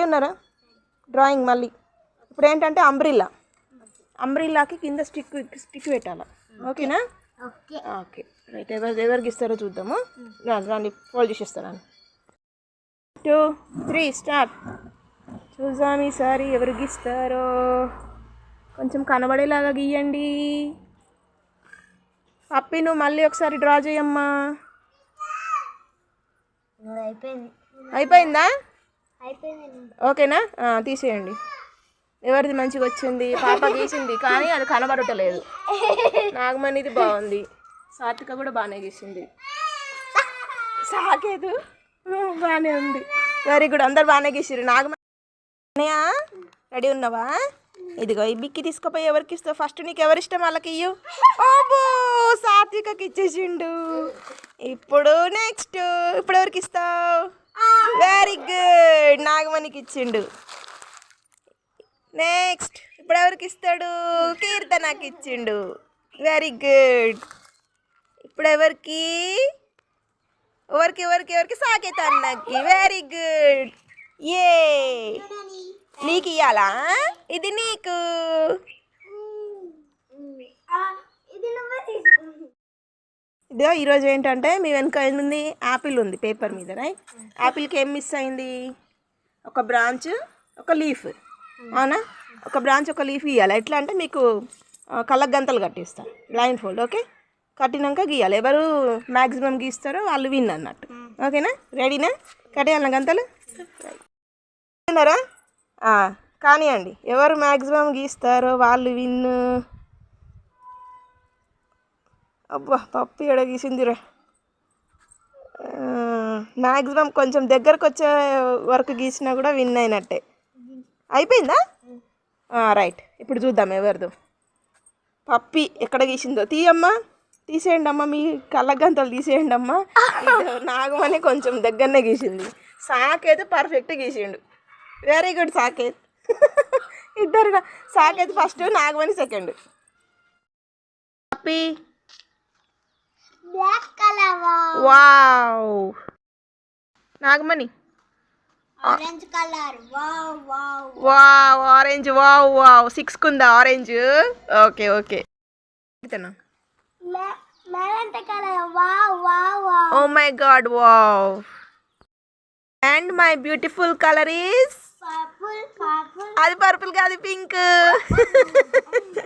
Ready ఉన్నారా? Drawing మళ్ళీ. ఇప్పుడు ఏంటంటే అంబ్రిల్లా అంబ్రిల్లాకి కింద స్టిక్ స్టిక్ పెట్టాలి? ఓకేనా? ఓకే. ఓకే. రైట్ ఎవరు ఎవరికి ఇస్తారో చూద్దాము. రాండి ఫోల్డ్ చేసేస్తాను టూ త్రీ స్టార్ట్ చూద్దాం ఈసారి ఎవరికి ఇస్తారో. కొంచెం కనబడేలాగా గీయండి. పప్పి నువ్వు మళ్ళీ ఒకసారి డ్రా చేయమ్మా. అయిపోయింది? ఓకేనా? తీసేయండి. ఎవరిది మంచిగా వచ్చింది? పాప గీసింది కానీ అది కనబడటలేదు. నాగమణిది బాగుంది. సాత్విక కూడా బాగానే గీసింది. సాకేదు బాగానే ఉంది. Very good. అందరు బాగానే గీసిరు నాగమణి రెడీ ఉన్నావా? ఇదిగో ఈ బిక్కి తీసుకుపోయి ఎవరికి ఇస్తావు? ఫస్ట్ నీకు ఎవరు ఇష్టం? వాళ్ళకి ఇయ్యు. ఓబో సాత్వికకి ఇచ్చేసిండు. ఇప్పుడు నెక్స్ట్ ఇప్పుడు ఎవరికి ఇస్తావు? నాగమణికి ఇచ్చిండు నెక్స్ట్ ఇప్పుడు ఎవరికి ఇస్తాడు? కీర్తనకి ఇచ్చిండు వెరీ గుడ్ ఇప్పుడు ఎవరికి? ఎవరికి ఎవరికి ఎవరికి? సాకేత అన్నకి వెరీ గుడ్ ఏ నీకు ఇయ్యాలా ఇది నీకు. ఇది నువ్వే తీసుకో ఇదో ఈరోజు ఏంటంటే మీ వెనక ఏంది యాపిల్ ఉంది పేపర్ మీద రైట్ యాపిల్కి ఏం మిస్ అయింది? ఒక బ్రాంచ్ ఒక లీఫ్. అవునా? ఒక బ్రాంచ్ ఒక లీఫ్ ఇవ్వాలి ఎట్లా అంటే మీకు కళ్ళకు గంతలు కట్టిస్తాను బ్లైండ్ ఫోల్డ్ ఓకే? కట్టినాక గీయాలి. ఎవరు మ్యాక్సిమం గీస్తారో వాళ్ళు విన్ అన్నట్టు. ఓకేనా? రెడీనా? కట్టేయాలన్న గంతలు? విన్నారా కానివ్వండి ఎవరు మ్యాక్సిమం గీస్తారో వాళ్ళు విన్. అబ్బా పప్పు ఎడ గీసిందిరా? మ్యాక్సిమం కొంచెం దగ్గరకు వచ్చే వరకు గీసినా కూడా విన్ అయినట్టే. అయిపోయిందా? రైట్. ఇప్పుడు చూద్దాం ఎవరిదో. పప్పి ఎక్కడ గీసిందో? తీయమ్మా. తీసేయండి అమ్మా మీ కళ్ళగంతలు తీసేయండి అమ్మా. నాగమని కొంచెం దగ్గరనే గీసింది. Saketh perfect గీసిండు. Very good Saket. ఇద్దరు Saketh first Nagamani second puppy. Black colour wow Nagamani. Orange colour wow wow wow. Orange wow wow six కుందా orange okay okay మెరంట colour wow wow wow oh my god wow. And my beautiful colour is purple purple అది purple కాదు pink